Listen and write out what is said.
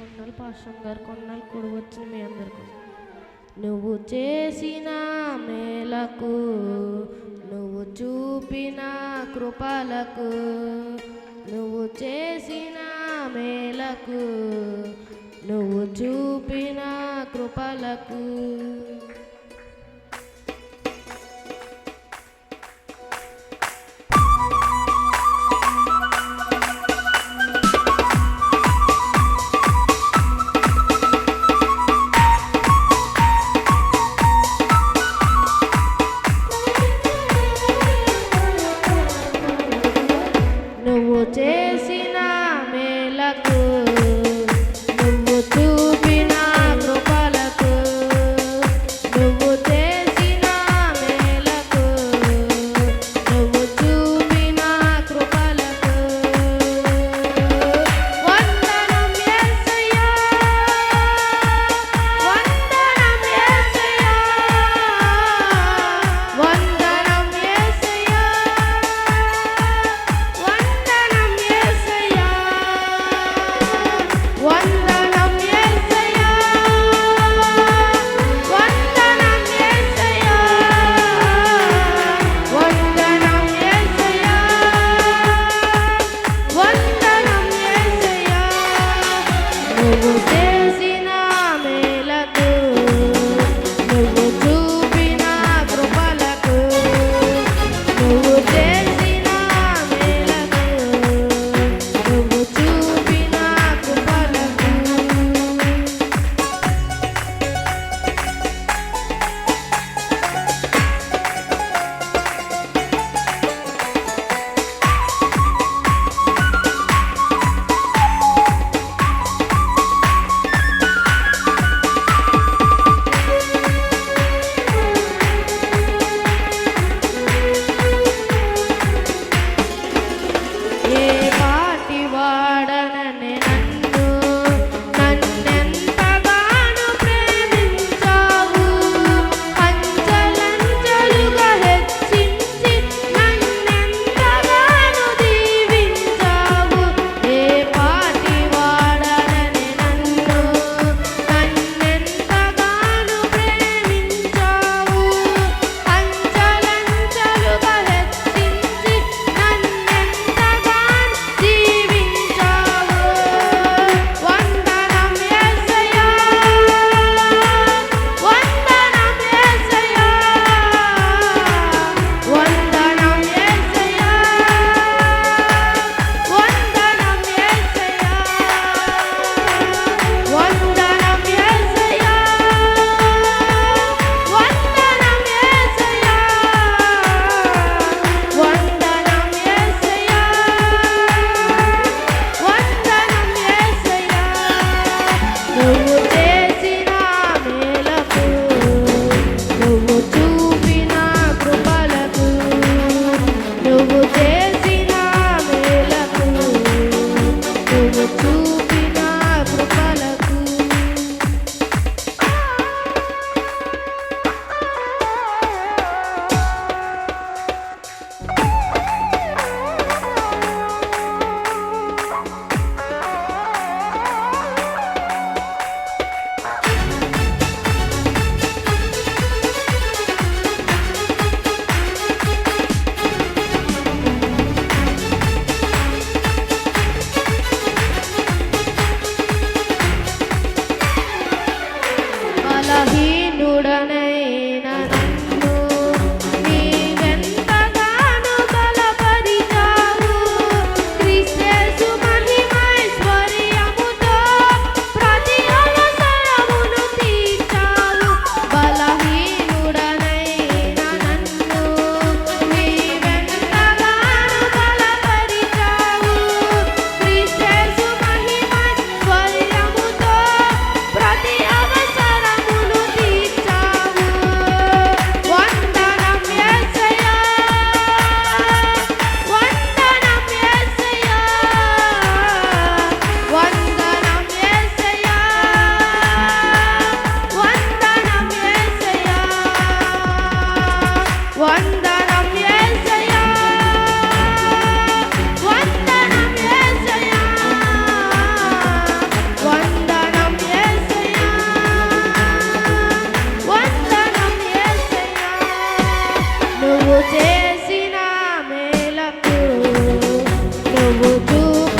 కొండలు పాశ్రం గారు కొండలు కూడా వచ్చిన మీ అందరికీ. నువ్వు చేసిన మేలకు నువ్వు చూపిన కృపలకు నువ్వు చేసిన మేలకు నువ్వు చూపిన కృపలకు. Yeah. you.